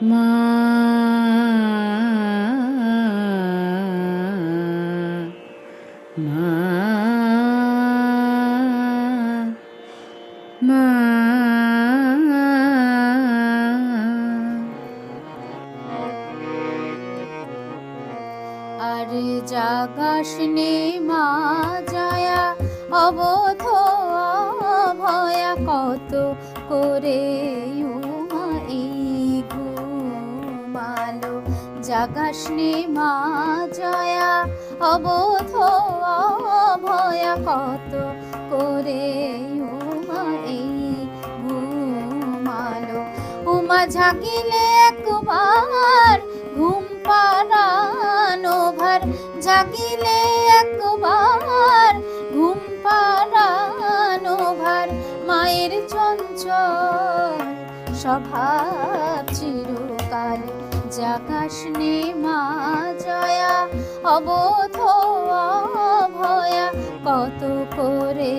মা মা মা আর জাগাস মা জয়া অবধ নে মা জয়া, অবধ ভয়া কত করে উমা এই ঘুমালো। উমা জাগিলে একবার ঘুম পাড়ানো ভার, জাগিলে একবার ঘুম পাড়ানো ভার, মায়ের চঞ্চল চিরকাল জাগাস নে মা জয়া অবোধ ভয়া কত করে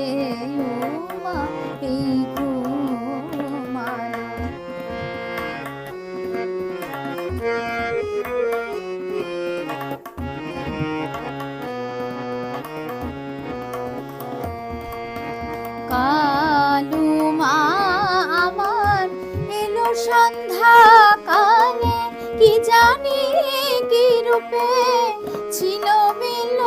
জানি কি রূপে ছিল মিল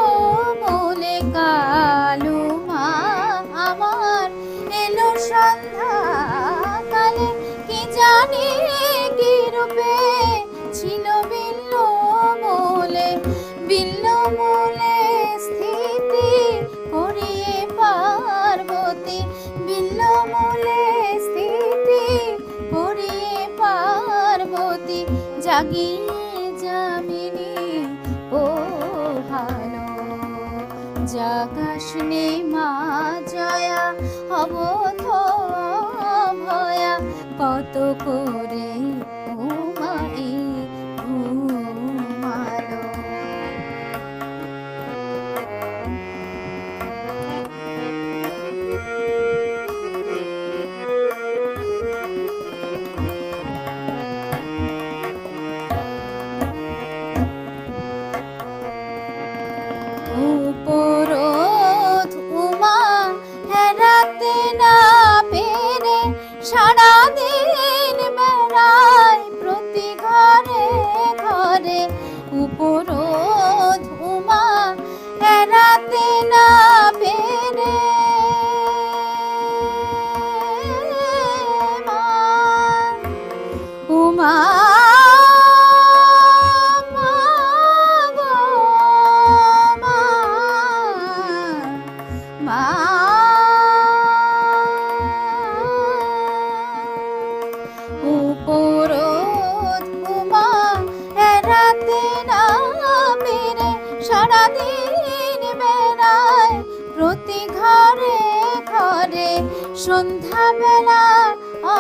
জাগাস নে মা জয়া অবোধ ভয়া কত করে সন্ধ্যাবেলা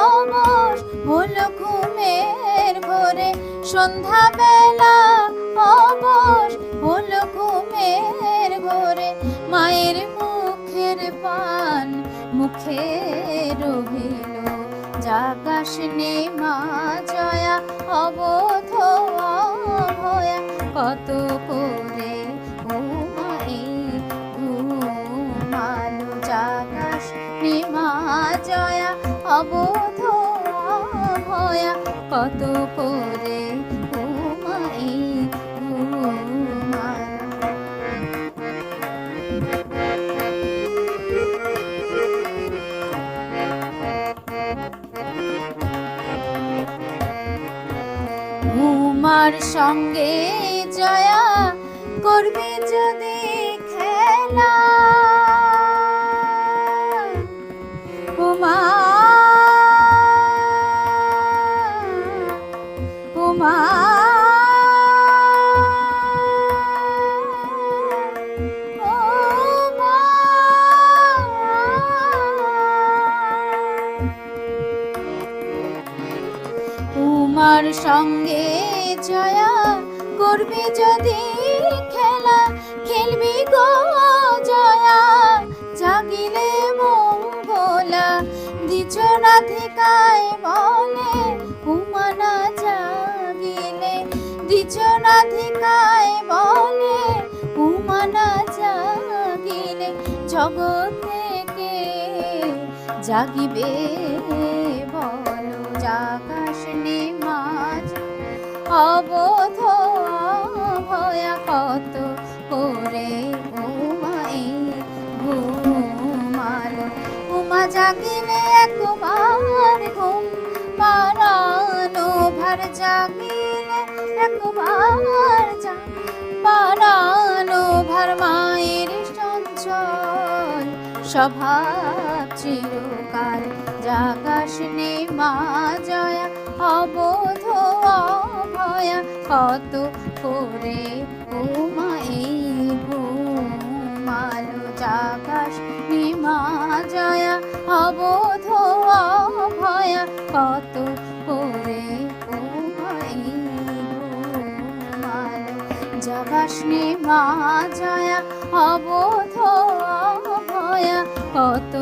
অবস হলো ঘুমের ঘরে সন্ধ্যাবেলা অবস হলো ঘুমের ঘরে মায়ের মুখের পান মুখে রহিল জাগাস নে মা জয়া, অবোধ ভয়া কত করে জয়া অবোধ ভয়া কত করে ঘুমাই সঙ্গে জয়া করবে যদি সঙ্গে জয়া করবি যদি খেলা, খেলবি গো জয়া। জাগিলে মঙ্গলা দ্বিজ রাধিকায় বলে উমা না যায় বিচনাধিকায় বলে উমানা জাগিলে। জগৎ থেকে জাগিবে বলো, জাগাস অবোধ ভয়া কত করে উমাই ঘুমালো উমা জাগিলে একবার ঘুম পারানো ভার জাগিলে একবার পারানো ভার মায়ের চঞ্চল। স্বভাব চিরকাল জাগাস নে মা জয়া অবোধ অভয়া কত করে? উমাই ঘুমালো জাগাস নে মা জয়া অবোধ অভয়া কত করে? উমাই ঘুমালো জাগাস নে মা জয়া অবোধ অভয়া কত